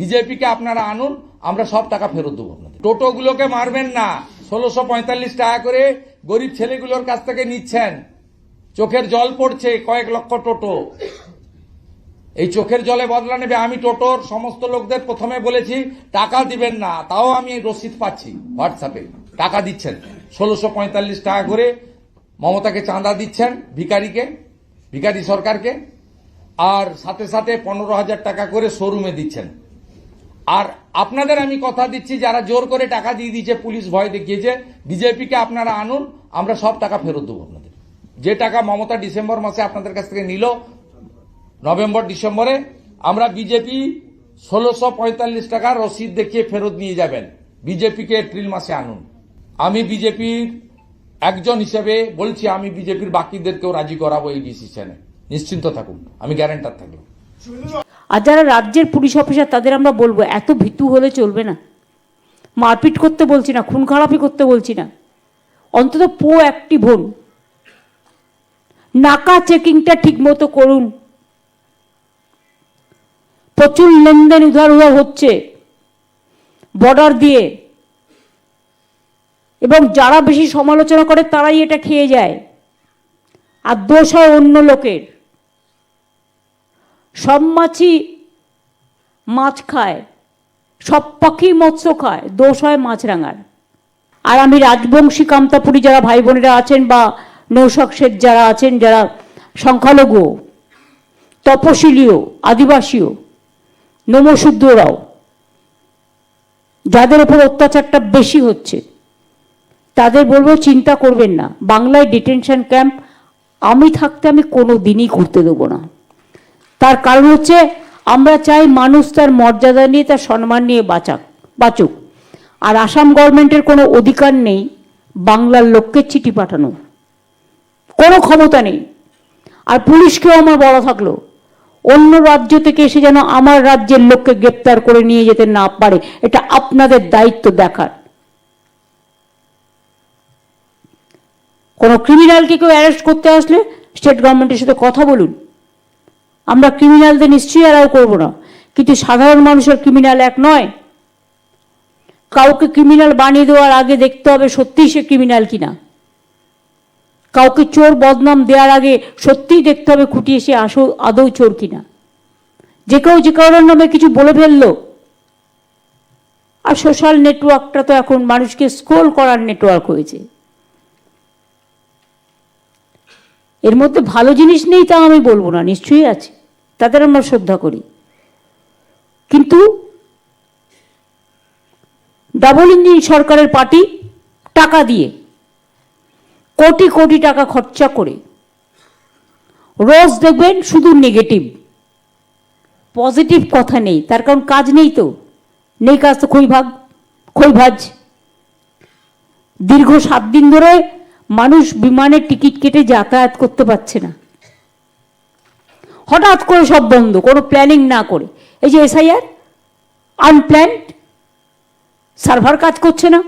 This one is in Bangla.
বিজেপিকে আপনারা আনুন, আমরা সব টাকা ফেরত দেবো আপনাদের। টোটোগুলোকে মারবেন না। ষোলোশো পঁয়তাল্লিশ টাকা করে গরিব ছেলেগুলোর কাছ থেকে নিচ্ছেন। চোখের জল পড়ছে কয়েক লক্ষ টোটো। এই চোখের জলে বদলা নেবে আমি টোটোর সমস্ত লোকদের প্রথমে বলেছি, টাকা দিবেন না, তাও আমি রসিদ পাচ্ছি হোয়াটসঅ্যাপে। টাকা দিচ্ছেন। ষোলোশো পঁয়তাল্লিশ টাকা করে মমতাকে চাঁদা দিচ্ছেন ভিকারিকে, ভিকারি সরকারকে, আর সাথে সাথে পনেরো হাজার টাকা করে শোরুমে দিচ্ছেন। আর আপনাদের আমি কথা দিচ্ছি, যারা জোর করে টাকা দিয়ে দিয়েছে, পুলিশ ভয় দেখিয়েছে, বিজেপিকে আপনারা আনুন, আমরা সব টাকা ফেরত দেবো আপনাদের। যে টাকা মমতা ডিসেম্বর মাসে আপনাদের কাছ থেকে নিল, নভেম্বর, ডিসেম্বরে, আমরা বিজেপি ষোলোশো পঁয়তাল্লিশ টাকা রসিদ দেখিয়ে ফেরত নিয়ে যাবেন। বিজেপিকে এপ্রিল মাসে আনুন। আমি বিজেপির একজন হিসেবে বলছি, আমি বিজেপির বাকিদেরকেও রাজি করাবো এই ডিসিশনে। নিশ্চিন্ত থাকুন, আমি গ্যারেন্টার থাকব আর যারা রাজ্যের পুলিশ অফিসার, তাদের আমরা বলব, এত ভীতু হলে চলবে না। মারপিট করতে বলছি না, খুন খারাপি করতে বলছি না। অন্তত পো অ্যাক্টিভ হন নাকা চেকিংটা ঠিক মতো করুন। প্রচুর লেনদেন উধার উধার হচ্ছে বর্ডার দিয়ে। এবং যারা বেশি সমালোচনা করে, তারাই এটা খেয়ে যায়। আর দোষ হয় অন্য লোকের। সব মাছই মাছ খায়, সব পাখি মৎস্য খায়, দোষ হয় মাছরাঙার আর আমি রাজবংশী কামতাপুরী যারা ভাই বোনেরা আছেন বা নৌশক শেঠ যারা আছেন, যারা সংখ্যালঘু, তপশিলীয়, আদিবাসীও নমশূদ্ররাও যাদের উপর অত্যাচারটা বেশি হচ্ছে, তাদের বলব চিন্তা করবেন না। বাংলায় ডিটেনশন ক্যাম্প, আমি থাকতে আমি কোনো দিনই করতে দেবো না। তার কারণ হচ্ছে আমরা চাই মানুষ তার মর্যাদা নিয়ে, তার সম্মান নিয়ে বাঁচাক, বাঁচুক। আর আসাম গভর্নমেন্টের কোনো অধিকার নেই বাংলার লোককে চিঠি পাঠানো। কোনো ক্ষমতা নেই। আর পুলিশকেও আমার বলা থাকল, অন্য রাজ্য থেকে এসে যেন আমার রাজ্যের লোককে গ্রেপ্তার করে নিয়ে যেতে না পারে, এটা আপনাদের দায়িত্ব দেখার। কোনো ক্রিমিনালকে কেউ অ্যারেস্ট করতে আসলে স্টেট গভর্নমেন্টের সাথে কথা বলুন। আমরা ক্রিমিনালদের নিশ্চয়ই অ্যালাউ করব না। কিন্তু সাধারণ মানুষের ক্রিমিনাল এক নয়। কাউকে ক্রিমিনাল বানিয়ে দেওয়ার আগে দেখতে হবে সত্যিই সে ক্রিমিনাল কিনা। কাউকে চোর বদনাম দেওয়ার আগে সত্যিই দেখতে হবে খুঁটিয়ে সে আসো আদৌ চোর কিনা। যে কেউ যে কারোর নামে কিছু বলে ফেলল। আর সোশ্যাল নেটওয়ার্কটা তো এখন মানুষকে স্ক্রোল করার নেটওয়ার্ক হয়েছে। এর মধ্যে ভালো জিনিস নেই তা আমি বলব না, নিশ্চয়ই আছে। তাদের আমরা শ্রদ্ধা করি। কিন্তু ডাবল ইঞ্জিন সরকারের পার্টি টাকা দিয়ে, কোটি কোটি টাকা খরচা করে, রোজ দেখবেন শুধু নেগেটিভ পজিটিভ কথা নেই, তার কারণ কাজ নেই তো। নেই কাজ তো খই ভাগ, খই ভাজ। দীর্ঘ সাত দিন ধরে মানুষ বিমানের টিকিট কেটে যাতায়াত করতে পারছে না। হঠাৎ করে সব বন্ধ, কোনো প্ল্যানিং না করে। এই যে এসআইআর আনপ্ল্যান্ড সার্ভার কাজ করছে না।